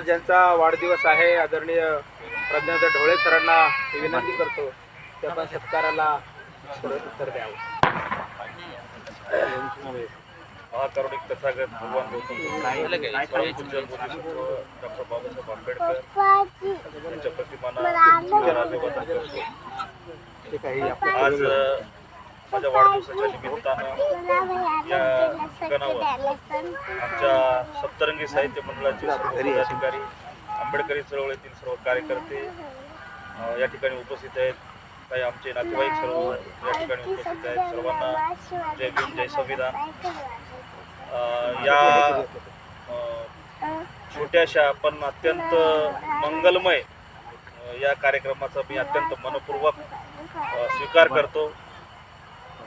आज ज्यांचा वाढदिवस आहे आदरणीय प्रज्ञात ढोळे सरांना विनंती करतो की आपण सत्काराला उत्तर द्यावं. महाकरुणिक तथागत भगवान गौतम बुद्ध, परमपूज्य बोधिसत्व डॉक्टर बाबासाहेब आंबेडकर यांच्या प्रतिमांना आज माझ्या वाढदिवसाच्या निमित्तानं या ठिकाणावर आमच्या सप्तरंगी साहित्य मंडळाचे सर्व पदाधिकारी आंबेडकरी चळवळीतील सर्व कार्यकर्ते या ठिकाणी उपस्थित आहेत. काही आमचे नातेवाईक सर्व या ठिकाणी उपस्थित आहेत. सर्वांना जय भीम जय संविधान. या छोट्याशा पण अत्यंत मंगलमय या कार्यक्रमाचा मी अत्यंत मनपूर्वक स्वीकार करतो.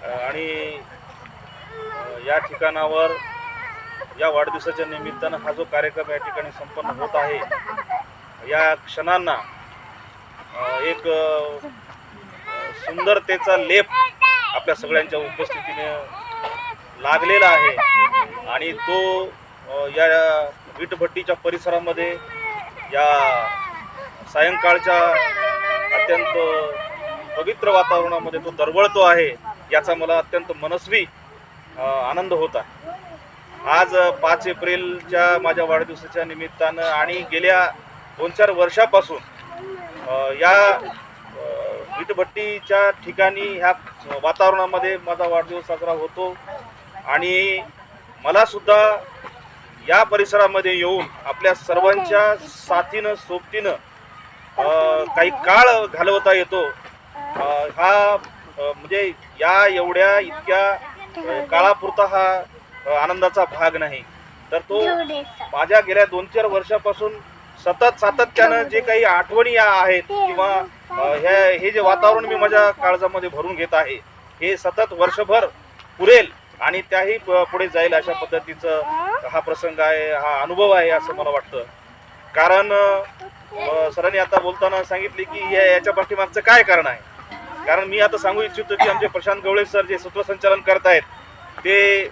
आणि या ठिकाणावर या वाढदिवसाच्या निमित्तानं हा जो कार्यक्रम या ठिकाणी संपन्न होत आहे या क्षणांना एक सुंदरतेचा लेप आपल्या सगळ्यांच्या उपस्थितीने लागलेला आहे. आणि तो या वीटभट्टीच्या परिसरामध्ये या सायंकाळच्या अत्यंत पवित्र वातावरणामध्ये तो दरवळतो आहे. याचा मला अत्यंत मनस्वी आनंद होता. आज पाच एप्रिलच्या माझ्या वाढदिवसाच्या निमित्तानं आणि गेल्या दोन चार वर्षापासून या वीटभट्टीच्या ठिकाणी ह्या वातावरणामध्ये माझा वाढदिवस साजरा होतो. आणि मलासुद्धा या परिसरामध्ये येऊन आपल्या सर्वांच्या साथीनं सोबतीनं काही काळ घालवता येतो. हा म्हणजे या एवढ्या इतक्या काळापुरता हा आनंदाचा भाग नाही. तर तो माझ्या गेल्या दोन चार वर्षापासून सतत सातत्यानं जे काही आठवणी या आहेत किंवा ह्या हे जे वातावरण मी माझ्या काळजामध्ये भरून घेत आहे हे सतत वर्षभर पुरेल आणि त्याही पुढे जाईल अशा पद्धतीचं हा प्रसंग आहे हा अनुभव आहे असं मला वाटतं. कारण सरांनी आता बोलताना सांगितले की या- याच्या पाठीमागचं काय कारण आहे? कारण मी आता सांगू इच्छितो की आमचे प्रशांत गवळे सर जे सूत्रसंचालन करत आहेत ते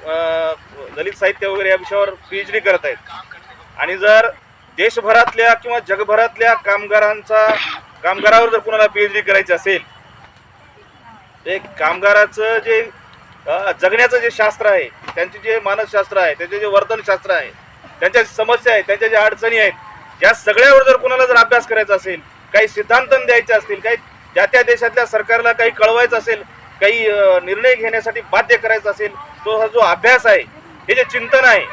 दलित साहित्य वगैरे या विषयावर पी एच डी करत आहेत आणि जर देशभरातल्या किंवा जगभरातल्या कामगारांचा कामगारावर जर कुणाला पी एच डी करायची असेल ते कामगाराचं जे जगण्याचं जे शास्त्र आहे त्यांचे जे मानसशास्त्र आहे त्यांचे जे वर्तनशास्त्र आहे त्यांच्या समस्या आहेत त्यांच्या ज्या अडचणी आहेत या सगळ्यावर जर कुणाला जर अभ्यास करायचा असेल काही सिद्धांत द्यायचे असतील काही त्या त्या देशातल्या सरकारला काही कळवायचं असेल काही निर्णय घेण्यासाठी बाध्य करायचा असेल तो हा जो अभ्यास आहे हे जे चिंतन आहे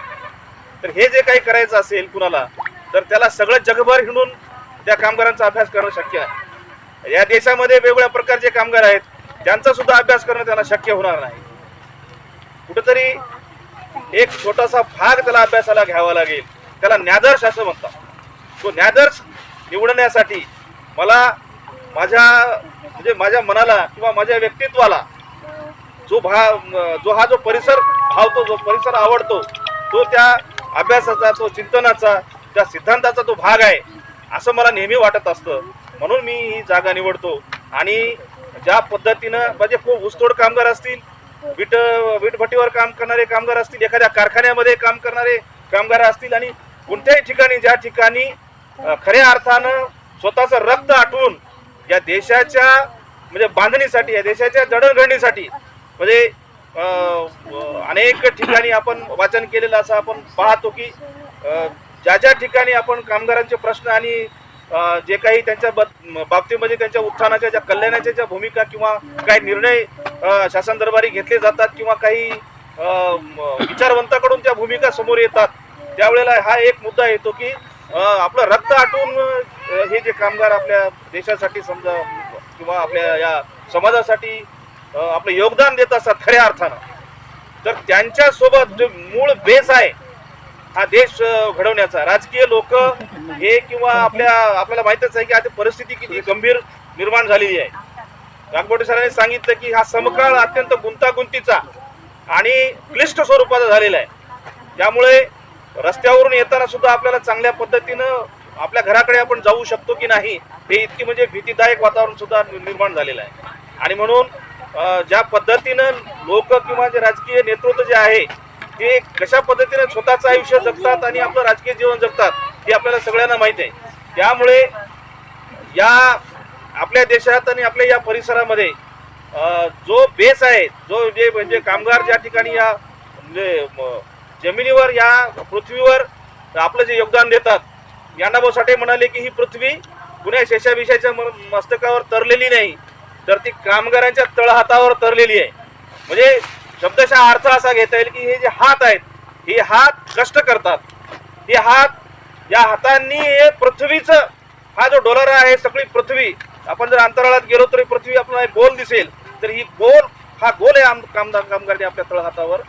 तर हे जे काही करायचं असेल कुणाला तर त्याला सगळं जगभर हिंडून त्या कामगारांचा अभ्यास करणं शक्य आहे. या देशामध्ये वेगवेगळ्या प्रकारचे कामगार आहेत त्यांचा सुद्धा अभ्यास करणं त्यांना शक्य होणार नाही. कुठंतरी एक छोटासा भाग त्याला अभ्यासाला घ्यावा लागेल. त्याला न्यादर्श असं म्हणतात. तो न्यादर्श निवडण्यासाठी मला माझ्या म्हणजे माझ्या मनाला किंवा माझ्या व्यक्तित्वाला जो भा जो हा जो परिसर भावतो जो परिसर आवडतो तो त्या अभ्यासाचा तो चिंतनाचा त्या सिद्धांताचा तो भाग आहे असं मला नेहमी वाटत असतं. म्हणून मी ही जागा निवडतो. आणि ज्या पद्धतीनं म्हणजे खूप ऊसतोड कामगार असतील वीट वीटभट्टीवर काम करणारे कामगार असतील एखाद्या कारखान्यामध्ये काम करणारे कामगार असतील आणि कोणत्याही ठिकाणी ज्या ठिकाणी खऱ्या अर्थानं स्वतःचं रक्त आटवून या देशाच्या म्हणजे बांधणीसाठी या देशाच्या जडणघडणीसाठी म्हणजे अनेक ठिकाणी आपण वाचन केलेलं असं आपण पाहतो की ज्या ज्या ठिकाणी आपण कामगारांचे प्रश्न आणि जे काही त्यांच्या बाबतीमध्ये त्यांच्या उत्थानाच्या ज्या कल्याणाच्या ज्या भूमिका किंवा काही निर्णय शासन दरबारी घेतले जातात किंवा काही विचारवंताकडून त्या भूमिका समोर येतात त्यावेळेला हा एक मुद्दा येतो की आपलं रक्त आटून हे जे कामगार आपल्या देशासाठी समजा किंवा आपल्या या समाजासाठी आपलं योगदान देत असतात खऱ्या अर्थानं. तर त्यांच्यासोबत जो मूळ बेस आहे हा देश घडवण्याचा. राजकीय लोक हे किंवा आपल्या आपल्याला माहितच आहे की आता परिस्थिती किती गंभीर निर्माण झालेली आहे. नागपोटे सरांनी सांगितलं की हा समकाळ अत्यंत गुंतागुंतीचा आणि क्लिष्ट स्वरूपाचा झालेला आहे. त्यामुळे रस्त्यावरून येताना सुद्धा आपल्याला चांगल्या पद्धतीनं आपल्या घराकडे आपण जाऊ शकतो की नाही हे इतकी म्हणजे भीतीदायक वातावरण सुद्धा निर्माण झालेलं आहे. आणि म्हणून ज्या पद्धतीनं लोक किंवा जे राजकीय नेतृत्व जे आहे ते कशा पद्धतीने स्वतःचं आयुष्य जगतात आणि आपलं राजकीय जीवन जगतात हे आपल्याला सगळ्यांना माहीत आहे. त्यामुळे या आपल्या देशात आणि आपल्या या परिसरामध्ये जो बेस आहे जो जे म्हणजे कामगार ज्या ठिकाणी या म्हणजे म, जमिनीवर या पृथ्वीवर आपलं जे योगदान देतात. यांना साठे म्हणाले की ही पृथ्वी पुण्या शेषाभिषाच्या म- मस्तकावर तरलेली नाही तर ती कामगारांच्या तळहातावर तरलेली आहे. म्हणजे शब्दशः अर्थ असा घेता येईल की हे जे हात आहेत हे हात कष्ट करतात. हे हात या हातांनी हे पृथ्वीचं हा जो डोलर आहे सगळी पृथ्वी आपण जर अंतराळात गेलो तरी पृथ्वी आपल्याला गोल दिसेल. तर ही गोल हा गोल आहे आम कामदार कामगार आपल्या तळहातावर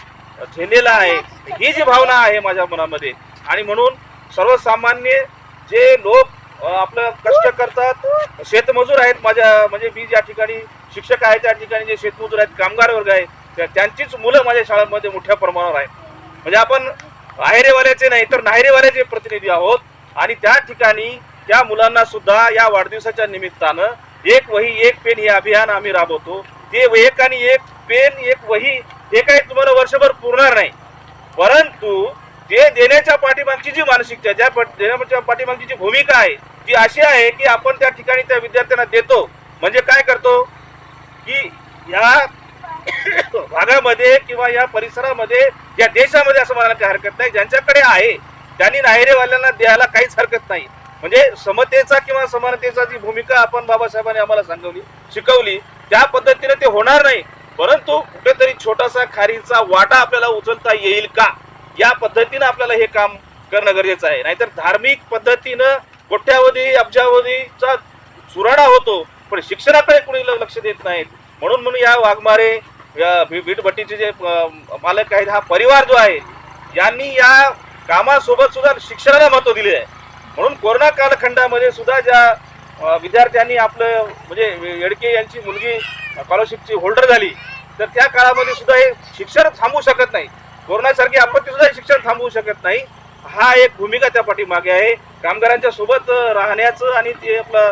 ठेलेला आहे. ही जी भावना आहे माझ्या मनामध्ये. आणि म्हणून सर्वसामान्य जे लोक आपलं कष्ट करतात शेतमजूर आहेत माझ्या म्हणजे मी ज्या ठिकाणी शिक्षक आहे त्या ठिकाणी जे शेतमजूर आहेत कामगार वर्ग आहे त्यांचीच मुलं माझ्या शाळांमध्ये मोठ्या प्रमाणावर आहेत. म्हणजे आपण आहेरेवाल्याचे नाही तर नाहेरेवाल्याचे प्रतिनिधी आहोत. आणि त्या ठिकाणी त्या मुलांना सुद्धा या वाढदिवसाच्या निमित्तानं एक वही एक पेन हे अभियान आम्ही राबवतो. ते एक आणि एक पेन एक वही हे काही तुम्हाला वर्षभर पुरणार नाही. परंतु ते देण्याच्या पाठीमागची जी मानसिकता ज्या देण्याच्या पाठीमागची जी भूमिका आहे ती अशी आहे की आपण त्या ठिकाणी त्या विद्यार्थ्यांना देतो. म्हणजे काय करतो? की या भागामध्ये किंवा या परिसरामध्ये या देशामध्ये असं म्हणायला काही हरकत नाही. ज्यांच्याकडे आहे त्यांनी नाहिरेवाल्यांना द्यायला काहीच हरकत नाही. म्हणजे समतेचा किंवा समानतेचा जी भूमिका आपण बाबासाहेबांनी आम्हाला सांगवली शिकवली त्या पद्धतीने ते होणार नाही. परंतु कुठेतरी छोटासा खारीचा वाटा आपल्याला उचलता येईल का? या पद्धतीनं आपल्याला हे काम करणं गरजेचं आहे. नाहीतर धार्मिक पद्धतीनं कोट्यावधी अब्जावधीचा चुराडा होतो पण शिक्षणाकडे कुणी लक्ष देत नाहीत. म्हणून म्हणून या वाघमारे या भिटभट्टीचे जे मालक आहेत हा परिवार जो आहे यांनी या कामासोबत सुद्धा शिक्षणाला महत्त्व दिले आहे. म्हणून कोरोना कालखंडामध्ये सुद्धा ज्या विद्यार्थ्यांनी आपलं म्हणजे येडके यांची मुलगी स्कॉलरशिपची होल्डर झाली तर त्या काळामध्ये सुद्धा हे शिक्षण थांबवू शकत नाही. कोरोनासारखी आपत्ती सुद्धा शिक्षण थांबवू शकत नाही. हा एक भूमिका त्या पाठीमागे आहे. कामगारांच्या सोबत राहण्याचं आणि ते आपलं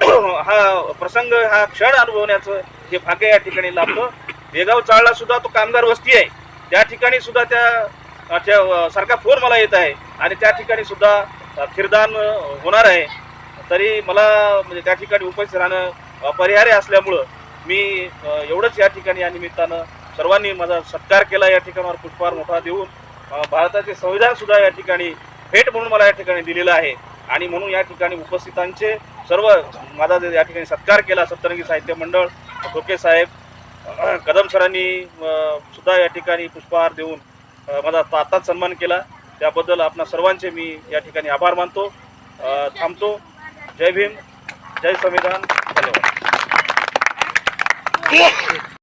हा प्रसंग हा क्षण अनुभवण्याचं हे भाग्य या ठिकाणी लाभलं. बेगाव चाळला सुद्धा तो कामगार वस्ती आहे. त्या ठिकाणी सुद्धा त्या सारखा फोन मला येत आहे आणि त्या ठिकाणी सुद्धा खिरदान होणार आहे. तरी मला म्हणजे त्या ठिकाणी उपस्थित राहणं अपरिहार्य असल्यामुळं मी एवढंच या ठिकाणी या निमित्तानं सर्वांनी माझा सत्कार केला. या ठिकाणावर पुष्पहार मोठा देऊन भारताचे संविधान सुद्धा या ठिकाणी भेट म्हणून मला या ठिकाणी दिलेलं आहे. आणि म्हणून या ठिकाणी उपस्थितांचे सर्व माझा या ठिकाणी सत्कार केला सप्तरंगी साहित्य मंडळ धोके साहेब कदम सरांनी सुद्धा या ठिकाणी पुष्पहार देऊन माझा आत्ताच सन्मान केला. त्याबद्दल आपणा सर्वांचे मी या ठिकाणी आभार मानतो. थांबतो. जय भीम. जय संविधान. Yeah.